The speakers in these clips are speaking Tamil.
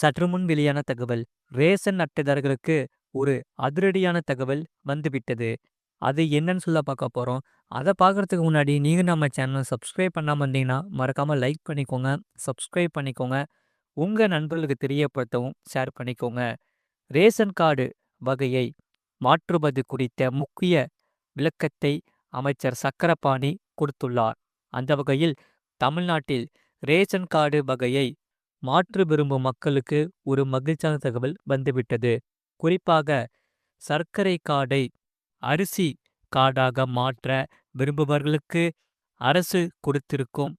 சற்று முன் வெளியான தகவல். ரேஷன் அட்டைதாரர்களுக்கு ஒரு அதிரடியான தகவல் வந்துவிட்டது. அது என்னன்னு சொல்ல பார்க்க போகிறோம் அதை பார்க்குறதுக்கு முன்னாடி நீங்கள் நம்ம சேனலை சப்ஸ்கிரைப் பண்ணாமல் இருந்தீங்கன்னா மறக்காமல் லைக் பண்ணிக்கோங்க சப்ஸ்கிரைப் பண்ணிக்கோங்க. உங்கள் நண்பர்களுக்கு தெரியப்படுத்தவும் ஷேர் பண்ணிக்கோங்க. ரேஷன் கார்டு வகையை மாற்றுவது குறித்த முக்கிய விளக்கத்தை அமைச்சர் சக்கரபாணி கொடுத்துள்ளார். அந்த வகையில் தமிழ்நாட்டில் ரேஷன் கார்டு வகையை மாற்று விரும்பும் மக்களுக்கு ஒரு மகிழ்ச்சியான தகவல் வந்துவிட்டது. குறிப்பாக சர்க்கரை கார்டை அரிசி கார்டாக மாற்ற விரும்புபவர்களுக்கு அரசு கொடுத்திருக்கும்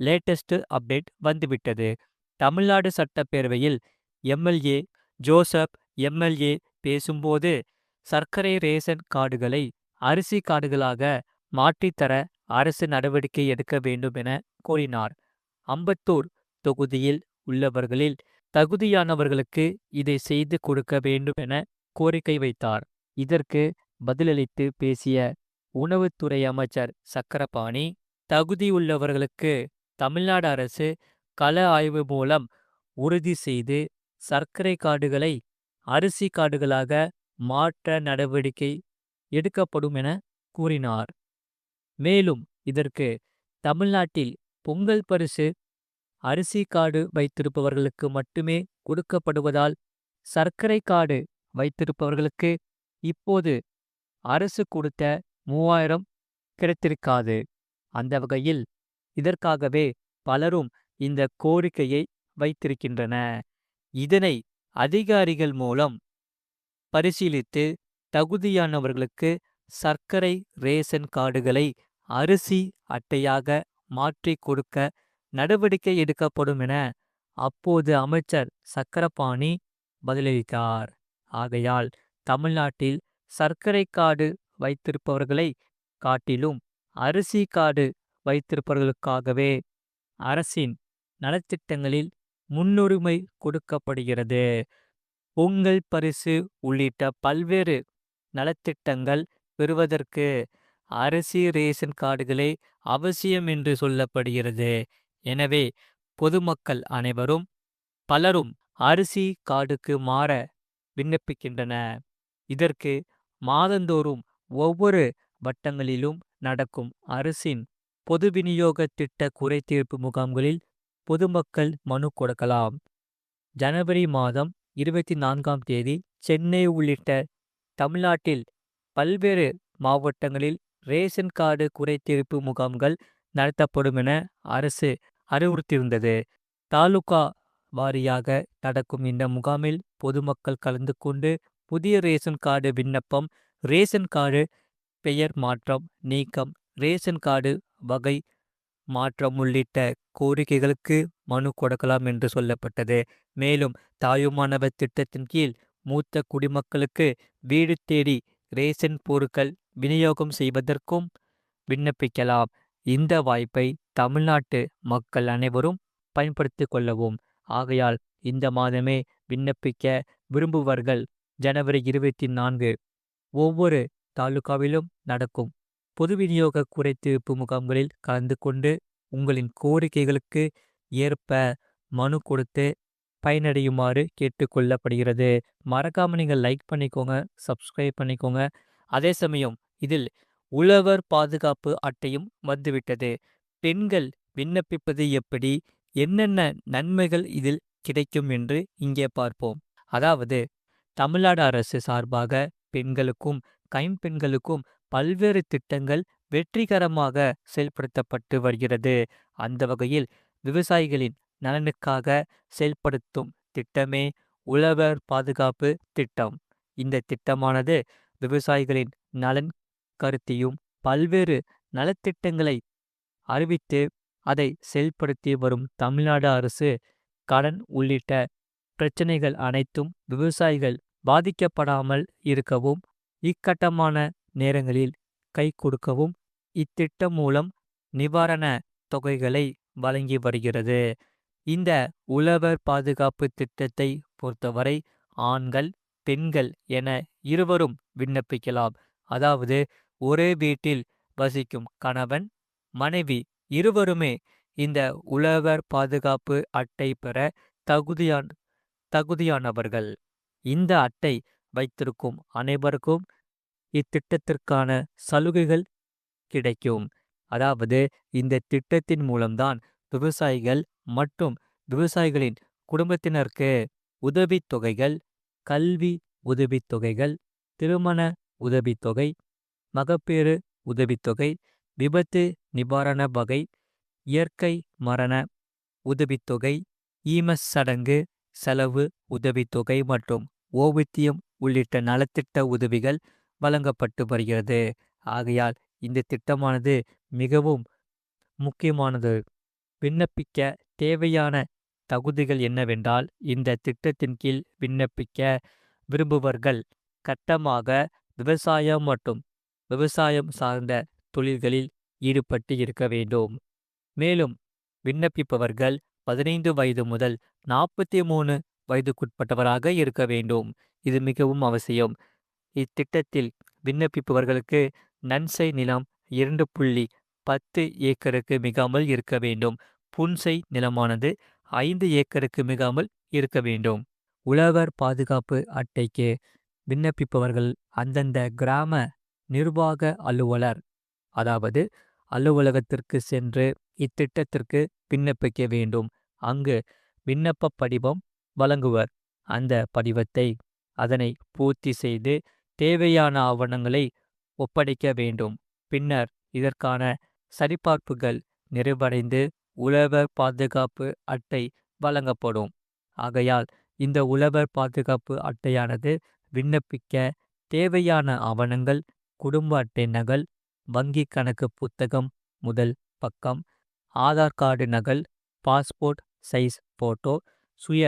லேட்டஸ்ட் அப்டேட் வந்துவிட்டது. தமிழ்நாடு சட்டப்பேரவையில் எம்எல்ஏ ஜோசப் எம்எல்ஏ பேசும்போது சர்க்கரை ரேஷன் கார்டுகளை அரிசி கார்டுகளாக மாற்றித்தர அரசு நடவடிக்கை எடுக்க வேண்டும் என கூறினார் அம்பத்தூர் தொகுதியில் உள்ளவர்களில் தகுதியானவர்களுக்கு இதை செய்து கொடுக்க வேண்டும் என கோரிக்கை வைத்தார். இதற்கு பதிலளித்து பேசிய உணவுத்துறை அமைச்சர் சக்கரபாணி தகுதியுள்ளவர்களுக்கு தமிழ்நாடு அரசு கள ஆய்வு மூலம் உறுதி செய்து சர்க்கரை காடுகளை அரிசி காடுகளாக மாற்ற நடவடிக்கை எடுக்கப்படும் என கூறினார். மேலும் இதற்கு தமிழ்நாட்டில் பொங்கல் பரிசு அரிசி கார்டு வைத்திருப்பவர்களுக்கு மட்டுமே கொடுக்கப்படுவதால் சர்க்கரை கார்டு வைத்திருப்பவர்களுக்கு இப்போது அரசு கொடுத்த மூவாயிரம் கிடைத்திருக்காது. அந்த வகையில் இதற்காகவே பலரும் இந்த கோரிக்கையை வைத்திருக்கின்றன. இதனை அதிகாரிகள் மூலம் பரிசீலித்து தகுதியானவர்களுக்கு சர்க்கரை ரேஷன் கார்டுகளை அரிசி அட்டையாக மாற்றிக் கொடுக்க நடவடிக்கை எடுக்கப்படும் என அப்போது அமைச்சர் சக்கரபாணி பதிலளித்தார். ஆகையால் தமிழ்நாட்டில் சர்க்கரை கார்டு வைத்திருப்பவர்களை காட்டிலும் அரிசி காடு வைத்திருப்பவர்களுக்காகவே அரசின் நலத்திட்டங்களில் முன்னுரிமை கொடுக்கப்படுகிறது. பொங்கல் பரிசு உள்ளிட்ட பல்வேறு நலத்திட்டங்கள் பெறுவதற்கு அரிசி ரேஷன் கார்டுகளே அவசியம் என்று சொல்லப்படுகிறது. எனவே பொதுமக்கள் அனைவரும் பலரும் அரிசி கார்டுக்கு மாற விண்ணப்பிக்கின்றன. இதற்கு மாதந்தோறும் ஒவ்வொரு வட்டங்களிலும் நடக்கும் அரசின் பொது விநியோக திட்ட குறைதீர்ப்பு முகாம்களில் பொதுமக்கள் மனு கொடுக்கலாம். ஜனவரி மாதம் இருபத்தி நான்காம் தேதி சென்னை உள்ளிட்ட தமிழ்நாட்டில் பல்வேறு மாவட்டங்களில் ரேஷன் கார்டு குறைதீர்ப்பு முகாம்கள் நடத்தப்படும் என அரசு அறிவுறுத்தியிருந்தது. தாலுகா வாரியாக நடக்கும் இந்த முகாமில் பொதுமக்கள் கலந்து கொண்டு புதிய ரேஷன் கார்டு விண்ணப்பம் ரேஷன் கார்டு பெயர் மாற்றம் நீக்கம் ரேஷன் கார்டு வகை மாற்றம் உள்ளிட்ட கோரிக்கைகளுக்கு மனு கொடுக்கலாம் என்று சொல்லப்பட்டது. மேலும் தாயுமானவர் திட்டத்தின் கீழ் மூத்த குடிமக்களுக்கு வீடு தேடி ரேஷன் பொருட்கள் விநியோகம் செய்வதற்கும் விண்ணப்பிக்கலாம். இந்த வாய்ப்பை தமிழ்நாட்டு மக்கள் அனைவரும் பயன்படுத்திக் கொள்ளவும். ஆகையால் இந்த மாதமே விண்ணப்பிக்க விரும்புவர்கள் ஜனவரி இருபத்தி நான்கு ஒவ்வொரு தாலுகாவிலும் நடக்கும். பொது விநியோக குறைத்தீர்ப்பு முகாம்களில் கலந்து கொண்டு உங்களின் கோரிக்கைகளுக்கு ஏற்ப மனு கொடுத்து பயனடையுமாறு கேட்டுக்கொள்ளப்படுகிறது. மறக்காம நீங்கள் லைக் பண்ணிக்கோங்க சப்ஸ்கிரைப் பண்ணிக்கோங்க. அதே சமயம் இதில் உழவர் பாதுகாப்பு அட்டையும் வந்துவிட்டது. பெண்கள் விண்ணப்பிப்பது எப்படி? என்னென்ன நன்மைகள் இதில் கிடைக்கும் என்று இங்கே பார்ப்போம். அதாவது தமிழ்நாடு அரசு சார்பாக பெண்களுக்கும் கைம்பெண்களுக்கும் பல்வேறு திட்டங்கள் வெற்றிகரமாக செயல்படுத்தப்பட்டு வருகிறது. அந்த வகையில் விவசாயிகளின் நலனுக்காக செயல்படுத்தும் திட்டமே உழவர் பாதுகாப்பு திட்டம். இந்த திட்டமானது விவசாயிகளின் நலன் கருத்தியும் பல்வேறு நலத்திட்டங்களை அறிவித்து அதை செயல்படுத்தி வரும் தமிழ்நாடு அரசு கடன் உள்ளிட்ட பிரச்சினைகள் அனைத்தும் விவசாயிகள் பாதிக்கப்படாமல் இருக்கவும் இக்கட்டமான நேரங்களில் கை கொடுக்கவும் இத்திட்டம் மூலம் நிவாரண தொகைகளை வழங்கி வருகிறது. இந்த உழவர் பாதுகாப்பு திட்டத்தை பொறுத்தவரை ஆண்கள் பெண்கள் என இருவரும் விண்ணப்பிக்கலாம். அதாவது ஒரே வீட்டில் வசிக்கும் கணவன் மனைவி இருவருமே இந்த உழவர் பாதுகாப்பு அட்டை பெற தகுதியான் தகுதியானவர்கள். இந்த அட்டை வைத்திருக்கும் அனைவருக்கும் இத்திட்டத்திற்கான சலுகைகள் கிடைக்கும். அதாவது இந்த திட்டத்தின் மூலம்தான் விவசாயிகள் மற்றும் விவசாயிகளின் குடும்பத்தினருக்கு உதவித் தொகைகள், கல்வி உதவித்தொகைகள், திருமண உதவித்தொகை, மகப்பேறு உதவித்தொகை, விபத்து நிவாரண வகை, இயற்கை மரண உதவித்தொகை, ஈமஸ் சடங்கு செலவு உதவித்தொகை மற்றும் ஓவித்தியம் உள்ளிட்ட நலத்திட்ட உதவிகள் வழங்கப்பட்டு வருகிறது. ஆகையால் இந்த திட்டமானது மிகவும் முக்கியமானது. விண்ணப்பிக்க தேவையான தகுதிகள் என்னவென்றால் இந்த திட்டத்தின் கீழ் விண்ணப்பிக்க விரும்புவர்கள் கட்டமாக விவசாயம் மற்றும் விவசாயம் சார்ந்த தொழில்களில் ஈடுபட்டு இருக்க வேண்டும். மேலும் விண்ணப்பிப்பவர்கள் பதினைந்து வயது முதல் நாற்பத்தி மூணு வயதுக்குட்பட்டவராக இருக்க வேண்டும். இது மிகவும் அவசியம். இத்திட்டத்தில் விண்ணப்பிப்பவர்களுக்கு நன்சை நிலம் இரண்டு புள்ளி பத்து ஏக்கருக்கு மிகாமல் இருக்க வேண்டும். புன்சை நிலமானது ஐந்து ஏக்கருக்கு மிகாமல் இருக்க வேண்டும். உழவர் பாதுகாப்பு அட்டைக்கு விண்ணப்பிப்பவர்கள் அந்தந்த கிராம நிர்வாக அலுவலர் அதாவது அலுவலகத்திற்கு சென்று இத்திட்டத்திற்கு விண்ணப்பிக்க வேண்டும். அங்கு விண்ணப்ப படிவம் வழங்குவர். அந்த படிவத்தை அதனை பூர்த்தி செய்து தேவையான ஆவணங்களை ஒப்படைக்க வேண்டும். பின்னர் இதற்கான சரிபார்ப்புகள் நிறைவடைந்து உழவர் பாதுகாப்பு அட்டை வழங்கப்படும். ஆகையால் இந்த உழவர் பாதுகாப்பு அட்டையானது விண்ணப்பிக்க தேவையான ஆவணங்கள் குடும்ப அட்டை நகல், வங்கிக் கணக்கு புத்தகம் முதல் பக்கம், ஆதார் கார்டு நகல், பாஸ்போர்ட் சைஸ் போட்டோ, சுய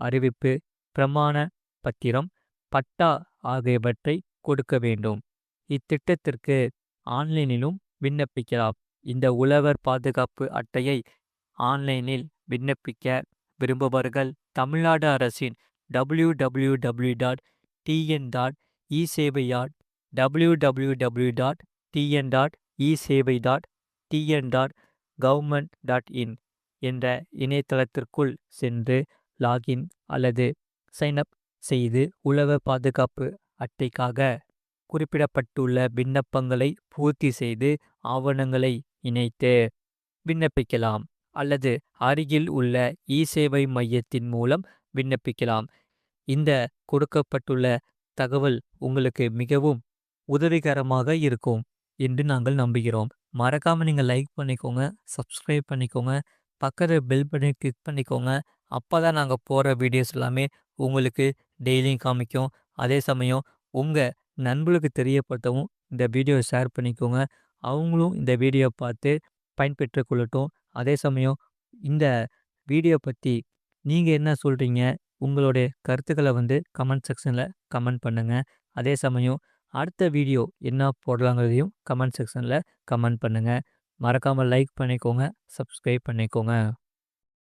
அறிவிப்பு பிரமாண பத்திரம், பட்டா ஆகியவற்றை கொடுக்க வேண்டும். இத்திட்டத்திற்கு ஆன்லைனிலும் விண்ணப்பிக்கலாம். இந்த உழவர் பாதுகாப்பு அட்டையை ஆன்லைனில் விண்ணப்பிக்க விரும்புபவர்கள் தமிழ்நாடு அரசின் W W W dot TN dot e sevai dot W dot TN dot e sevai dot TN dot government dot in என்ற இணையதளத்திற்குள் சென்று லாகின் அல்லது சைன்அப் செய்து உலக பாதுகாப்பு அட்டைக்காக குறிப்பிடப்பட்டுள்ள விண்ணப்பங்களை பூர்த்தி செய்து ஆவணங்களை இணைத்து விண்ணப்பிக்கலாம். அல்லது அருகில் உள்ள e இசேவை மையத்தின் மூலம் விண்ணப்பிக்கலாம். இந்த கொடுக்கப்பட்டுள்ள தகவல் உங்களுக்கு மிகவும் உதவிகரமாக இருக்கும் என்று நாங்கள் நம்புகிறோம். மறக்காம நீங்கள் லைக் பண்ணிக்கோங்க, சப்ஸ்கிரைப் பண்ணிக்கோங்க, பக்கத்தில் பெல் பண்ணி கிளிக் பண்ணிக்கோங்க. அப்போ தான் நாங்கள் போகிற வீடியோஸ் எல்லாமே உங்களுக்கு டெய்லியும் காமிக்கும். அதே சமயம் உங்கள் நண்பர்களுக்கு தெரியப்படுத்தவும் இந்த வீடியோவை ஷேர் பண்ணிக்கோங்க. அவங்களும் இந்த வீடியோ பார்த்து பயன்பெற்று கொள்ளட்டும். அதே சமயம் இந்த வீடியோ பற்றி நீங்கள் என்ன சொல்கிறீங்க உங்களுடைய கருத்துக்களை வந்து கமெண்ட் செக்ஷனில் கமெண்ட் பண்ணுங்கள் அதே சமயம் அடுத்த வீடியோ என்ன போடலாங்கிறதையும் கமெண்ட் செக்ஷனில் கமெண்ட் பண்ணுங்கள் மறக்காமல் லைக் பண்ணிக்கோங்க, சப்ஸ்கிரைப் பண்ணிக்கோங்க.